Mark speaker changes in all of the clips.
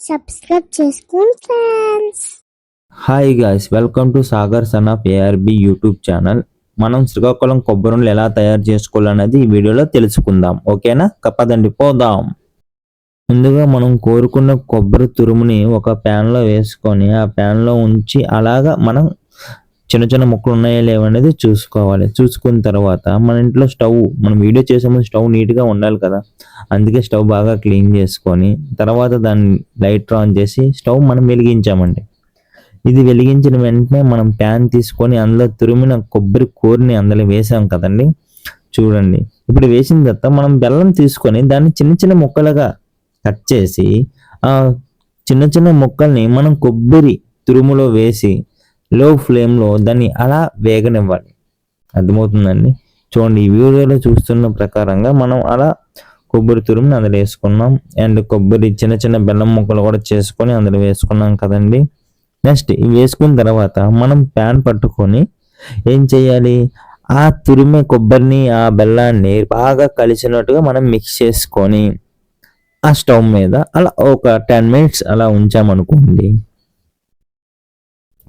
Speaker 1: Subscribe చేసుకోండి friends
Speaker 2: hi guys welcome to Sagar son of ARB YouTube channel మనం శ్రీకాకుళం కొబ్బరిని ఎలా తయారు చేసుకోవాలనేది ఈ వీడియోలో తెలుసుకుందాం. ఓకేనా కప్పదండి పోదాం. ముందుగా మనం కోరుకున్న కొబ్బరి తురుముని ఒక ప్యాన్లో వేసుకొని ఆ ప్యాన్లో ఉంచి అలాగా మనం చిన్న చిన్న ముక్కలు ఉన్నాయా లేవనేది చూసుకోవాలి. చూసుకున్న తర్వాత మన ఇంట్లో స్టవ్ మనం వీడియో చేసే ముందు స్టవ్ నీట్గా ఉండాలి కదా. అందుకే స్టవ్ బాగా క్లీన్ చేసుకొని తర్వాత దాన్ని లైట్ ఆన్ చేసి స్టవ్ మనం వెలిగించామండి. ఇది వెలిగించిన వెంటనే మనం ప్యాన్ తీసుకొని అందులో తురిమిన కొబ్బరి కూరని అందులో వేసాం కదండి. చూడండి. ఇప్పుడు వేసిన తర్వాత మనం బెల్లం తీసుకొని దాన్ని చిన్న చిన్న ముక్కలుగా కట్ చేసి ఆ చిన్న చిన్న ముక్కల్ని మనం కొబ్బరి తురుములో వేసి లో ఫ్లేమ్లో దాన్ని అలా వేగనివ్వాలి. అర్థమవుతుందండి? చూడండి ఈ వీడియోలో చూస్తున్న ప్రకారంగా మనం అలా కొబ్బరి తురుముని అందులో వేసుకున్నాం. అండ్ కొబ్బరి చిన్న చిన్న బెల్లం ముక్కలు కూడా చేసుకొని అందులో వేసుకున్నాం కదండి. నెక్స్ట్ ఇవి వేసుకున్న తర్వాత మనం ప్యాన్ పట్టుకొని ఏం చేయాలి? ఆ తురిమే కొబ్బరిని ఆ బెల్లాన్ని బాగా కలిసినట్టుగా మనం మిక్స్ చేసుకొని ఆ స్టవ్ మీద అలా ఒక టెన్ మినిట్స్ అలా ఉంచామనుకోండి.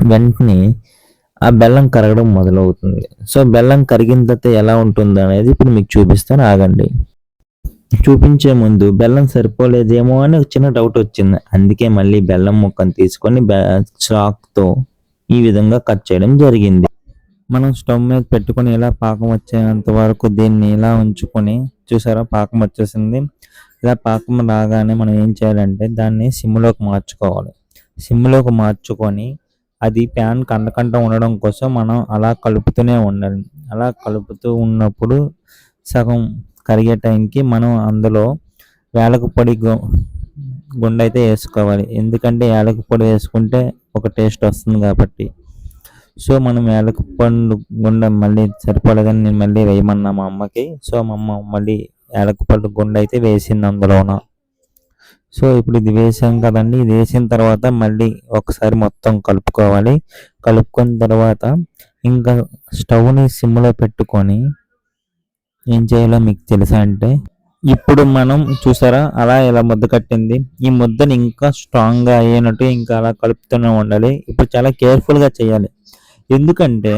Speaker 2: వెంటనే ఆ బెల్లం కరగడం మొదలవుతుంది. సో బెల్లం కరిగిన తర్వాత ఎలా ఉంటుంది అనేది ఇప్పుడు మీకు చూపిస్తాను. ఆగండి. చూపించే ముందు బెల్లం సరిపోలేదేమో అని ఒక చిన్న డౌట్ వచ్చింది. అందుకే మళ్ళీ బెల్లం ముక్కను తీసుకొని చాక్తో ఈ విధంగా కట్ చేయడం జరిగింది. మనం స్టవ్ మీద పెట్టుకొని ఇలా పాకం వచ్చేంత వరకు దీన్ని ఇలా ఉంచుకొని చూసారా? పాకం వచ్చేసింది. ఇలా పాకం రాగానే మనం ఏం చేయాలంటే దాన్ని సిమ్లోకి మార్చుకోవాలి. సిమ్లోకి మార్చుకొని అది ప్యాన్ కండకంట ఉండడం కోసం మనం అలా కలుపుతూనే ఉండాలి. అలా కలుపుతూ ఉన్నప్పుడు సగం కరిగే టైంకి మనం అందులో వేలకు పొడి గు- అయితే వేసుకోవాలి. ఎందుకంటే యాలక పొడి వేసుకుంటే ఒక టేస్ట్ వస్తుంది కాబట్టి. సో మనం ఏలకపండు పండు మళ్ళీ సరిపడదని నేను మళ్ళీ వేయమన్నా మా అమ్మకి. సో మా అమ్మ మళ్ళీ యాలక పండు అయితే వేసింది అందులోన. సో ఇప్పుడు ఇది వేసాం కదండి. ఇది వేసిన తర్వాత మళ్ళీ ఒకసారి మొత్తం కలుపుకోవాలి. కలుపుకున్న తర్వాత ఇంకా స్టవ్ని సిమ్లో పెట్టుకొని ఏం చేయాలో మీకు తెలుసా అంటే ఇప్పుడు మనం చూసారా అలా ఇలా ముద్ద కట్టింది. ఈ ముద్దని ఇంకా స్ట్రాంగ్గా అయ్యినట్టు అయ్యేనట్టు ఇంకా అలా కలుపుతూనే ఉండాలి. ఇప్పుడు చాలా కేర్ఫుల్గా చేయాలి. ఎందుకంటే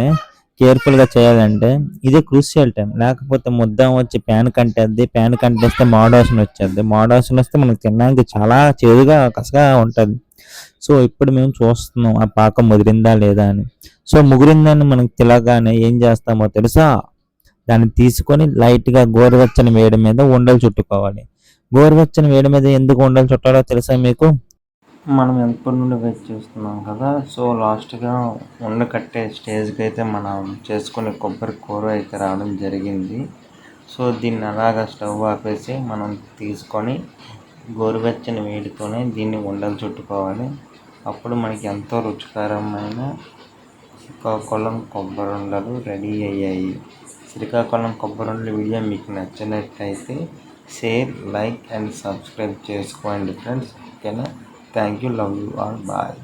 Speaker 2: కేర్ఫుల్గా చేయాలంటే ఇదే క్రూషియల్ టైం లేకపోతే ముద్ద వచ్చి ప్యాన్ కంటేద్ది ప్యాన్ కంటేస్తే మోడోషన్ వచ్చేది మాడవాసన వస్తే మనకు తినడానికి చాలా చేదుగా కసగా ఉంటుంది. సో ఇప్పుడు మేము చూస్తున్నాం ఆ పాకం ముదిరిందా లేదా అని. సో ముగిరిందని మనకు తెలియగానే ఏం చేస్తామో తెలుసా? దాన్ని తీసుకొని లైట్గా గోరువెచ్చని వేడి మీద ఉండలు చుట్టుకోవాలి. గోరువెచ్చని వేడి మీద ఎందుకు ఉండలు చుట్టాలో తెలుసా మీకు? మనం ఎప్పటి నుండి వెయిట్ చేస్తున్నాం కదా? సో లాస్ట్గా ఉండ కట్టే స్టేజ్కి అయితే మనం చేసుకునే కొబ్బరి కూర అయితే రావడం జరిగింది. సో దీన్ని అలాగా స్టవ్ ఆపేసి మనం తీసుకొని గోరువెచ్చని వేడితోనే దీన్ని ఉండలు చుట్టుకోవాలి. అప్పుడు మనకి ఎంతో రుచికరమైన శ్రీకాకుళం కొబ్బరి ఉండలు రెడీ అయ్యాయి. శ్రీకాకుళం కొబ్బరి ఉండల వీడియో మీకు నచ్చినట్టయితే షేర్ లైక్ అండ్ సబ్స్క్రైబ్ చేసుకోండి ఫ్రెండ్స్ ఓకేనా? Thank you, love you, or bye.